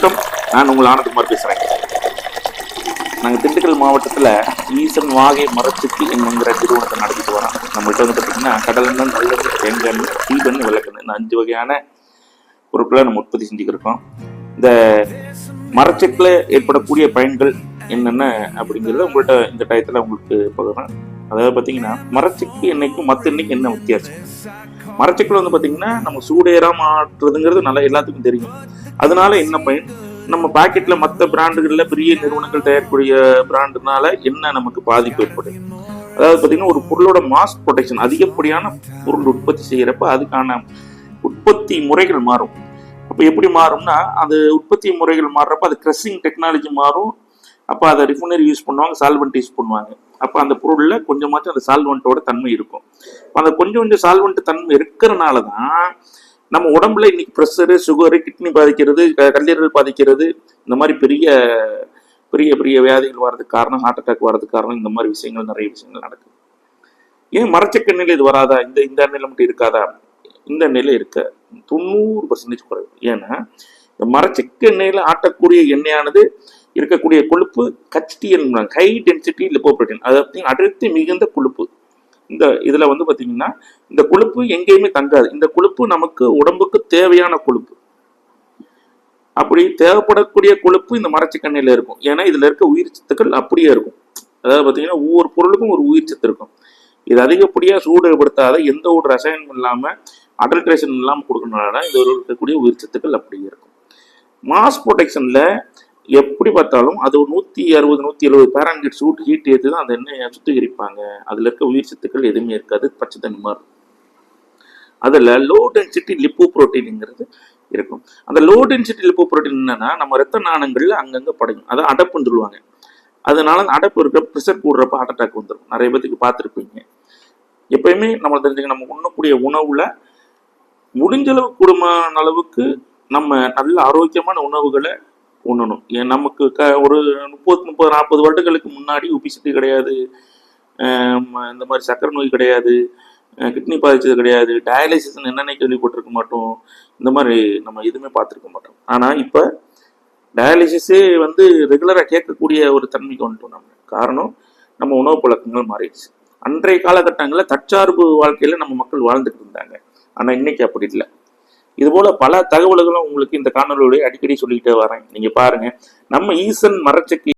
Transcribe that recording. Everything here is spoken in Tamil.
வணக்கம் நான் உங்கள் ஆனந்தகுமார் பேசுகிறேன் நாங்கள் திண்டுக்கல் மாவட்டத்தில் ஈசன் வாகை மரச்சுக்கு என்னங்கிற நிறுவனத்தை நடத்திட்டு வரோம். நம்மள்கிட்ட வந்து பார்த்திங்கன்னா கடலெண்ணெய் நல்லெண்ணெய் தேங்காய் தீபெண்ணு சீபெண்ணெய் இந்த அஞ்சு வகையான பொருட்களை நம்ம உற்பத்தி செஞ்சுக்கிருக்கோம். இந்த மரச்செக்கில் ஏற்படக்கூடிய பயன்கள் என்னென்ன அப்படிங்கிறத உங்கள்கிட்ட இந்த டயத்தில் உங்களுக்கு பகிர்றேன். அதாவது பார்த்தீங்கன்னா மரச்செக்கு எண்ணெய்க்கும் மற்ற எண்ணெய்க்கு என்ன வித்தியாசம்? மரச்செக்கில் வந்து பார்த்தீங்கன்னா நம்ம சூடேறா மாற்றுறதுங்கிறது நல்லா எல்லாத்துக்கும் தெரியும். அதனால என்ன பயன்? நம்ம பாக்கெட்ல மற்ற பிராண்டுகள்ல பெரிய நிறுவனங்கள் தயாரிக்கக்கூடிய பிராண்டுனால என்ன நமக்கு பாதிப்பு ஏற்படும்? அதாவது பார்த்தீங்கன்னா ஒரு பொருளோட மாஸ் ப்ரொடெக்ஷன் அதிகப்படியான பொருள் உற்பத்தி செய்யறப்ப அதுக்கான உற்பத்தி முறைகள் மாறும். அப்போ எப்படி மாறும்னா அது உற்பத்தி முறைகள் மாறுறப்ப அது க்ரெஸ்ஸிங் டெக்னாலஜி மாறும். அப்போ அதை ரிஃபைனரி யூஸ் பண்ணுவாங்க சால்வெண்ட் யூஸ் பண்ணுவாங்க. அப்போ அந்த பொருளில் கொஞ்சமாச்சும் அந்த சால்வெண்ட்டோட தன்மை இருக்கும். அந்த கொஞ்சம் கொஞ்சம் சால்வெண்ட் தன்மை இருக்கிறனால தான் நம்ம உடம்புல இன்னைக்கு ப்ரெஷரு சுகரு கிட்னி பாதிக்கிறது கல்லீரல் பாதிக்கிறது இந்த மாதிரி பெரிய பெரிய பெரிய வியாதிகள் வர்றதுக்கு காரணம் ஹார்ட் அட்டாக் வர்றதுக்கு காரணம் இந்த மாதிரி விஷயங்கள் நிறைய விஷயங்கள் நடக்குது. ஏன் மரச்சக்கெண்ணெயில் இது வராதா? இந்த இந்த அண்ணில மட்டும் இருக்காதா? இந்த அண்ணில இருக்க தொண்ணூறு பர்சன்டேஜ் குறைவு. ஏன்னா இந்த மரச்செக்கெண்ணெயில் ஆட்டக்கூடிய எண்ணெயானது இருக்கக்கூடிய கொழுப்பு ஹெச்டிஎல் ஹை டென்சிட்டி லிப்போப்ரோட்டீன் அதாவது அடுத்து மிகுந்த கொழுப்பு. இந்த இதுல வந்து பாத்தீங்கன்னா இந்த கொழுப்பு எங்கேயுமே தங்காது. இந்த கொழுப்பு நமக்கு உடம்புக்கு தேவையான கொழுப்பு. அப்படி தேவைப்படக்கூடிய கொழுப்பு இந்த மரச்செக்கெண்ணெயில இருக்கும். ஏன்னா இதுல இருக்க உயிர் சத்துக்கள் அப்படியே இருக்கும். அதாவது பார்த்தீங்கன்னா ஒவ்வொரு பொருளுக்கும் ஒரு உயிர் சத்து இருக்கும். இது அதிகப்படியா சூடுபடுத்தாத எந்த ஒரு ரசாயனம் இல்லாம அடல்ட்ரேஷன் இல்லாமல் கொடுக்கறதுனால இதில் இருக்கக்கூடிய உயிர் சத்துக்கள் அப்படியே இருக்கும். மாஸ் ப்ரொடெக்ஷனில் எப்படி பார்த்தாலும் அது ஒரு அறுபது நூற்றி எழுபது பேரான்கிட் சூட் ஹீட் ஏற்றி தான் அந்த எண்ணெயை சுத்திகரிப்பாங்க? அதில் இருக்க உயிர் சத்துக்கள் எதுவுமே இருக்காது பச்சை தண்ணி மாதிரி. இருக்கும். லோ டென்சிட்டி லிப்போ புரோட்டீனுங்கிறது இருக்கும். அந்த லோ டென்சிட்டி லிப்போ புரோட்டீன் என்னன்னா நம்ம ரத்த நாணங்கள்ல அங்கங்கே படையும். அதை அடப்புன்னு சொல்லுவாங்க. அதனால அந்த அடப்பு இருக்க ப்ரெஷர் கூடுறப்ப ஹார்ட் அட்டாக் வந்துடும் நிறைய பேத்துக்கு பார்த்துருப்பீங்க. எப்பயுமே நம்ம தெரிஞ்சுக்க நம்ம உண்ணக்கூடிய உணவுல முடிஞ்ச அளவு கூடுமான அளவுக்கு நம்ம நல்ல ஆரோக்கியமான உணவுகளை உண்ணணும். ஏன் நமக்கு க ஒரு முப்பது முப்பது நாற்பது வருடங்களுக்கு முன்னாடி ஒபிசிட்டி கிடையாது. இந்த மாதிரி சக்கரை நோய் கிடையாது. கிட்னி பாதிச்சது கிடையாது. டயாலிசிஸ் என்னென்ன கேள்விப்பட்டிருக்க மாட்டோம். இந்த மாதிரி நம்ம எதுவுமே பார்த்துருக்க மாட்டோம். ஆனால் இப்போ டயாலிசிஸே வந்து ரெகுலராக கேட்கக்கூடிய ஒரு தன்மைக்கு வந்துட்டோம் நம்ம. காரணம் நம்ம உணவு பழக்கங்கள் மாறிடுச்சு. அன்றைய காலகட்டங்களில் தற்சார்பு வாழ்க்கையில் நம்ம மக்கள் வாழ்ந்துட்டு இருந்தாங்க. ஆனால் இன்னைக்கு அப்படி இல்லை. இது போல பல தகவல்களும் உங்களுக்கு இந்த காணொலியோட அடிக்கடி சொல்லிக்கிட்டே வரேன். நீங்க பாருங்க. நம்ம ஈசன் மரச்செக்கு